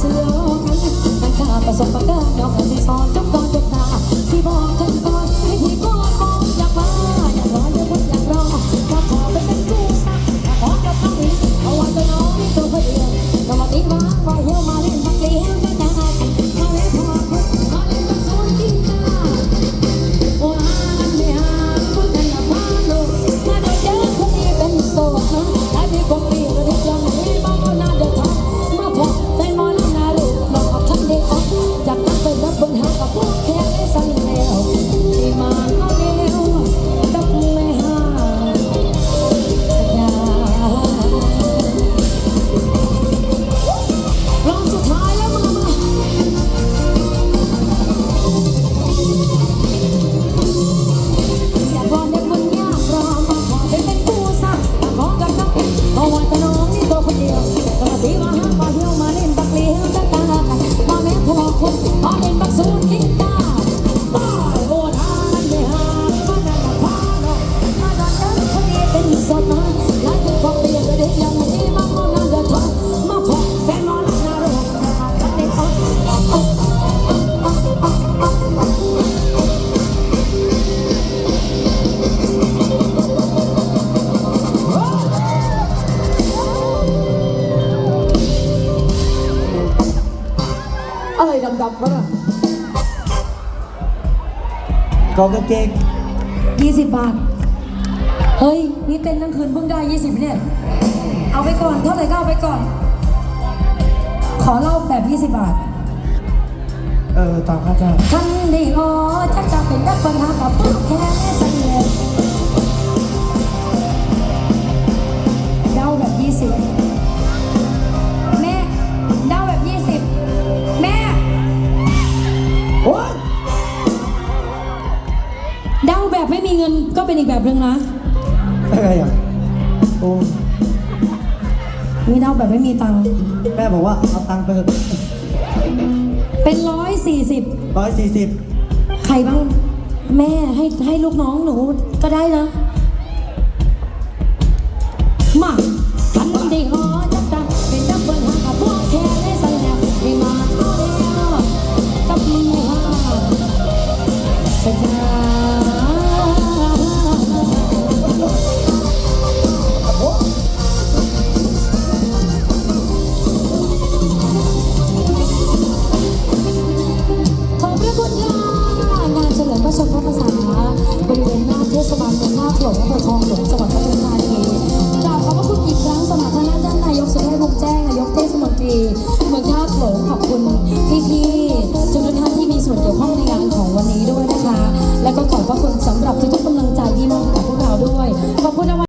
สิโกันกันกาประสบการณ์น้องกันสิสอนจบก่อนจบตาสิบอกกันก่อนให้พี่ก่อน ดำๆเขาน่ะกองกางเกง20 บาท เฮ้ย นี่เต้นทั้งคืนเพิ่งได้ 20เนี่ย เอาไปก่อน เท่าไหร่ก็เอาไปก่อน ขอเล่าแบบ 20 บาท เออตามค่าจ้าง ทั้นี้อ๋อฉันจะเป็นนักปัญหากับพวกแค่สังเสนี แบบไม่มีเงินก็เป็นอีกแบบหนึ่งนะอะไรอะโอ้มีเล่าแบบไม่มีตังค์แม่บอกว่าเอาตังค์ไปเป็นร้อยสี่สิบร้อยสี่สิบใครบ้าง แม่ให้ให้ลูกน้องหนูก็ได้นะ บริเวณหน้าเทศบาลเมืองหน้าถนนอำเภอคลองหลวงจังหวัดปทุมธานีกราบขอบพระคุณอีกครั้งสำหรท่านท่านนายกสุเทพบุญแจ้งนายกเทศมนตรีเมืองท่าโขลงขอบคุณพี่ๆทุนท่านที่มีส่วนเกี่ยวข้องในงานของวันนี้ด้วยนะคะ และก็ขอบพระคุณสำหรับทุกๆกำลังใจที่มอบให้พวกเราด้วยขอบคุณ